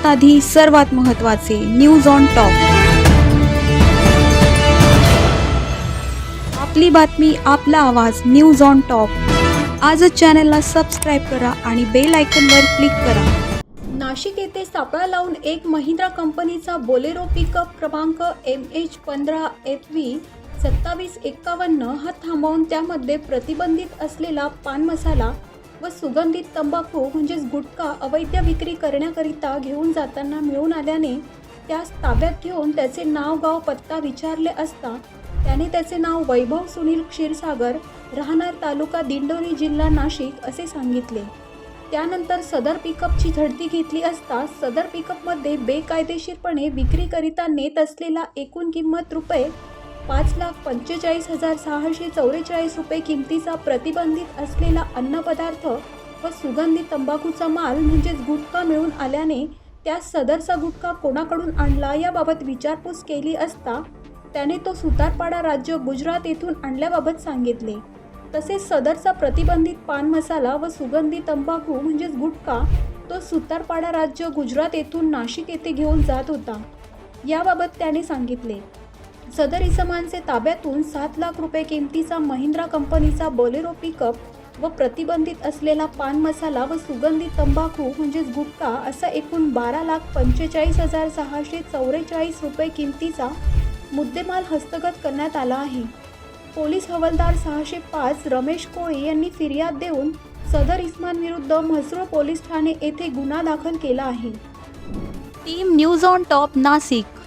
सर्वात आधी सर्वात महत्त्वाचे न्यूज ऑन टॉप आपली बातमी आपला आवाज न्यूज ऑन टॉप आजच चॅनलला सबस्क्राईब करा आणि बेल आयकनवर क्लिक करा. नाशिक येथे सापळा लावून एक महिंद्रा कंपनीचा बोलेरो पिकअप क्रमांक एम एच पंधरा एफ व्ही सत्तावीस एक्कावन्न हा थांबवून त्यामध्ये प्रतिबंधित असलेला पान मसाला व सुगंधित तंबाखू म्हणजेच गुटखा अवैध विक्री करण्याकरिता घेऊन जाताना मिळून आल्याने त्यास ताब्यात घेऊन त्याचे नाव गाव पत्ता विचारले असता त्याने त्याचे नाव वैभव सुनील क्षीरसागर राहणार तालुका दिंडोरी जिल्हा नाशिक असे सांगितले. त्यानंतर सदर पिकअपची झडती घेतली असता सदर पिकअपमध्ये बेकायदेशीरपणे विक्रीकरिता नेत असलेला एकूण किंमत रुपये पाच लाख पंचेचाळीस हजार सहाशे चौवेचाळीस रुपये किमतीचा प्रतिबंधित असलेला अन्नपदार्थ व सुगंधित तंबाखूचा माल म्हणजेच गुटखा मिळून आल्याने त्या सदरचा गुटखा कोणाकडून आणला याबाबत विचारपूस केली असता त्याने तो सुतारपाडा राज्य गुजरात येथून आणल्याबाबत सांगितले. तसेच सदरचा प्रतिबंधित पान मसाला व सुगंधी तंबाखू म्हणजेच गुटखा तो सुतारपाडा राज्य गुजरात येथून नाशिक येथे घेऊन जात होता. याबाबत त्याने सांगितले. सदर इसमांचे ताब्यातून सात लाख रुपये किमतीचा महिंद्रा कंपनीचा बोलेरो पिकअप व प्रतिबंधित असलेला पान मसाला व सुगंधित तंबाखू म्हणजेच गुटखा असा एकूण बारा लाख पंचेचाळीस हजार सहाशे चौवेचाळीस रुपये किमतीचा मुद्देमाल हस्तगत करण्यात आला आहे. पोलीस हवालदार सहाशे पाच रमेश कोळी यांनी फिर्याद देऊन सदर इस्मांविरुद्ध म्हसरूळ पोलीस ठाणे येथे गुन्हा दाखल केला आहे. Team news on top Nashik.